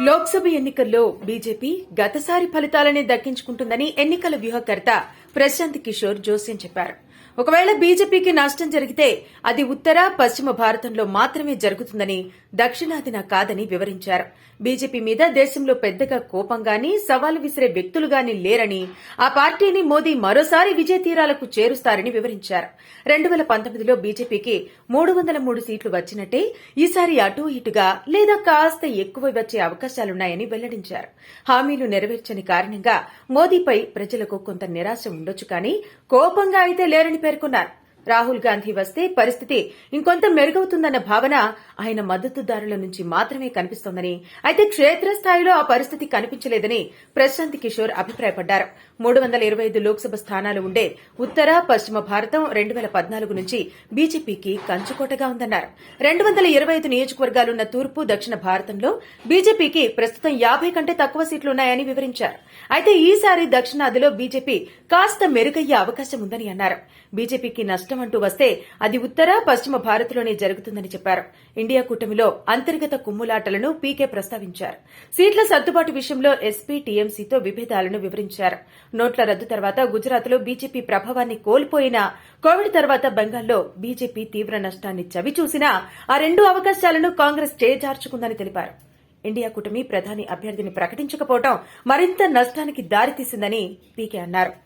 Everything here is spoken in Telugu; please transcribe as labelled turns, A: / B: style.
A: లోక్సభ ఎన్నికల్లో బీజేపీ గతసారి ఫలితాలనే దక్కించుకుంటుందని ఎన్నికల వ్యూహకర్త ప్రశాంత్ కిషోర్ జోస్యం చెప్పారు. ఒకవేళ బీజేపీకి నష్టం జరిగితే అది ఉత్తర పశ్చిమ భారతంలో మాత్రమే జరుగుతుందని దక్షిణాదిన కాదని వివరించారు. బీజేపీ మీద దేశంలో పెద్దగా కోపంగాని సవాలు విసిరే వ్యక్తులుగాని లేరని ఆ పార్టీని మోదీ మరోసారి విజయ తీరాలకు చేరుస్తారని వివరించారు. రెండు వేల పంతొమ్మిదిలో బీజేపీకి మూడు వందల మూడు సీట్లు వచ్చినట్టే ఈసారి అటూ ఇటుగా లేదా కాస్త ఎక్కువ వచ్చే అవకాశాలున్నాయని వెల్లడించారు. హామీలు నెరవేర్చని కారణంగా మోదీపై ప్రజలకు కొంత నిరాశ ఉండొచ్చు కానీ కోపంగా అయితే లేరని పేర్కొన్నారు. రాహుల్ గాంధీ వస్తే పరిస్థితి ఇంకొంత మెరుగవుతుందన్న భావన ఆయన మద్దతుదారుల నుంచి మాత్రమే కనిపిస్తోందని అయితే క్షేత్రస్థాయిలో ఆ పరిస్థితి కనిపించలేదని ప్రశాంత్ కిషోర్ అభిప్రాయపడ్డారు. మూడు వందల ఇరవై ఐదు లోక్సభ స్థానాలు ఉండే ఉత్తర పశ్చిమ భారతం రెండు వేల పద్నాలుగు నుంచి బీజేపీకి కంచుకోటగా ఉందన్నారు. రెండు వందల ఇరవై ఐదు నియోజకవర్గాలున్న తూర్పు దక్షిణ భారతంలో బీజేపీకి ప్రస్తుతం యాభై కంటే తక్కువ సీట్లున్నాయని వివరించారు. అయితే ఈసారి దక్షిణాదిలో బీజేపీ కాస్త మెరుగయ్యే అవకాశం ఉందని అన్నారు. బీజేపీకి నష్టం అంటూ వస్తే అది ఉత్తర పశ్చిమ భారత్లోనే జరుగుతుందని చెప్పారు. ఇండియా కూటమిలో అంతర్గత కుమ్ములాటలను పీకే ప్రస్తావించారు. సీట్ల సర్దుబాటు విషయంలో ఎస్పీ టీఎంసీతో విభేదాలను వివరించారు. నోట్ల రద్దు తర్వాత గుజరాత్లో బీజేపీ ప్రభావాన్ని కోల్పోయిన కోవిడ్ తర్వాత బెంగాల్లో బీజేపీ తీవ్ర నష్టాన్ని చవిచూసినా ఆ రెండు అవకాశాలను కాంగ్రెస్ చేజార్చుకుందని తెలిపారు. ఇండియా కూటమి ప్రధాని అభ్యర్థిని ప్రకటించకపోవడం మరింత నష్టానికి దారితీసిందని పీకే అన్నారు.